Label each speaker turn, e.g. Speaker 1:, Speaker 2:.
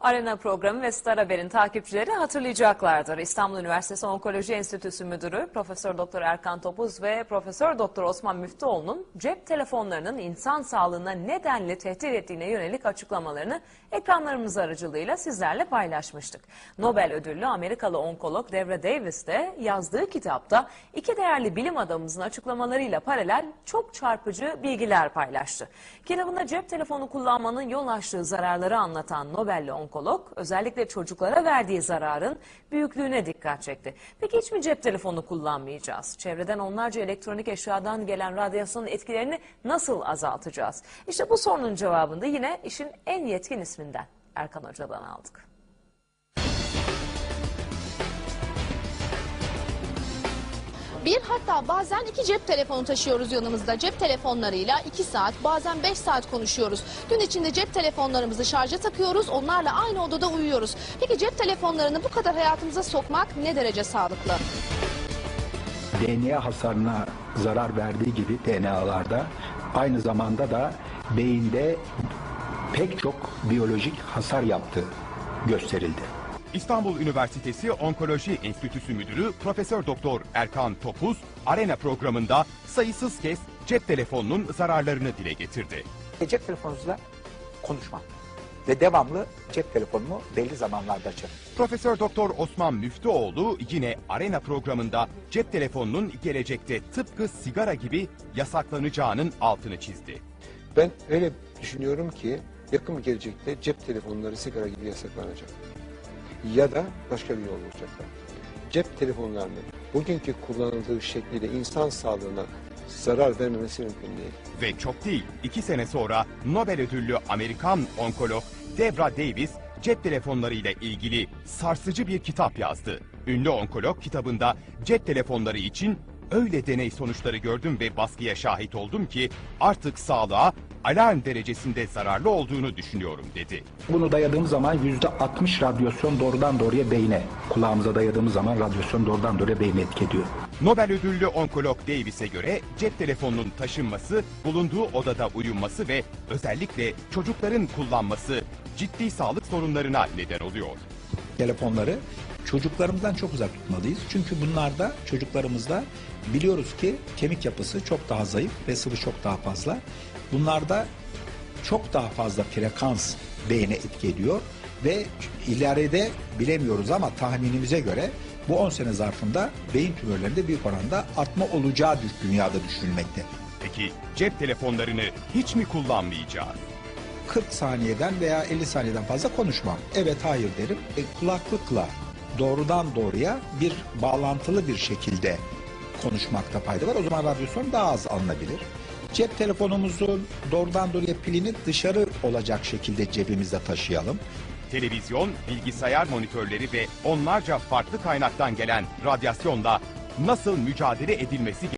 Speaker 1: Arena programı ve Star Haber'in takipçileri hatırlayacaklardır. İstanbul Üniversitesi Onkoloji Enstitüsü Müdürü Profesör Doktor Erkan Topuz ve Profesör Doktor Osman Müftüoğlu'nun cep telefonlarının insan sağlığına nedenli tehdit ettiğine yönelik açıklamalarını ekranlarımız aracılığıyla sizlerle paylaşmıştık. Nobel ödüllü Amerikalı onkolog Devra Davis de yazdığı kitapta iki değerli bilim adamımızın açıklamalarıyla paralel çok çarpıcı bilgiler paylaştı. Kitabında cep telefonu kullanmanın yol açtığı zararları anlatan Nobel'li onkolog özellikle çocuklara verdiği zararın büyüklüğüne dikkat çekti. Peki hiç mi cep telefonu kullanmayacağız? Çevreden onlarca elektronik eşyadan gelen radyasyonun etkilerini nasıl azaltacağız? İşte bu sorunun cevabını da yine işin en yetkin isminden Erkan Hoca'dan aldık.
Speaker 2: Bir hatta bazen iki cep telefonu taşıyoruz yanımızda. Cep telefonlarıyla iki saat bazen beş saat konuşuyoruz. Gün içinde cep telefonlarımızı şarja takıyoruz. Onlarla aynı odada uyuyoruz. Peki cep telefonlarını bu kadar hayatımıza sokmak ne derece sağlıklı?
Speaker 3: DNA hasarına zarar verdiği gibi DNA'larda aynı zamanda da beyinde pek çok biyolojik hasar yaptığı gösterildi.
Speaker 4: İstanbul Üniversitesi Onkoloji Enstitüsü Müdürü Profesör Doktor Erkan Topuz Arena programında sayısız kez cep telefonunun zararlarını dile getirdi.
Speaker 5: cep telefonunuzla konuşmam. Ve devamlı cep telefonumu belli zamanlarda açarım.
Speaker 4: Profesör Doktor Osman Müftüoğlu yine Arena programında cep telefonunun gelecekte tıpkı sigara gibi yasaklanacağının altını çizdi.
Speaker 6: Ben öyle düşünüyorum ki yakın bir gelecekte cep telefonları sigara gibi yasaklanacak. Ya da başka bir yol bulacaklar. Cep telefonlarının bugünkü kullanıldığı şekliyle insan sağlığına zarar vermemesi mümkün değil.
Speaker 4: Ve çok değil, iki sene sonra Nobel ödüllü Amerikan onkolog Debra Davis cep telefonlarıyla ilgili sarsıcı bir kitap yazdı. Ünlü onkolog kitabında cep telefonları için öyle deney sonuçları gördüm ve baskıya şahit oldum ki artık sağlığa alarm derecesinde zararlı olduğunu düşünüyorum dedi.
Speaker 3: Bunu dayadığımız zaman yüzde 60 radyasyon doğrudan doğruya beyne, kulağımıza dayadığımız zaman radyasyon doğrudan doğruya beyne etki ediyor.
Speaker 4: Nobel ödüllü onkolog Davis'e göre cep telefonunun taşınması, bulunduğu odada uyunması ve özellikle çocukların kullanması ciddi sağlık sorunlarına neden oluyor.
Speaker 7: Telefonları çocuklarımızdan çok uzak tutmalıyız. Çünkü bunlarda çocuklarımızda biliyoruz ki kemik yapısı çok daha zayıf ve sıvı çok daha fazla. Bunlarda çok daha fazla frekans beyne etki ediyor ve ileride bilemiyoruz ama tahminimize göre bu 10 sene zarfında beyin tümörlerinde büyük oranda artma olacağı dünyada düşünülmekte.
Speaker 4: Peki cep telefonlarını hiç mi kullanmayacağız?
Speaker 7: 40 saniyeden veya 50 saniyeden fazla konuşmam. Evet hayır derim. E, kulaklıkla doğrudan doğruya bir bağlantılı bir şekilde konuşmakta fayda var. O zaman radyasyon daha az alınabilir. Cep telefonumuzun doğrudan doğruya pilini dışarı olacak şekilde cebimizde taşıyalım.
Speaker 4: Televizyon, bilgisayar monitörleri ve onlarca farklı kaynaktan gelen radyasyonla nasıl mücadele edilmesi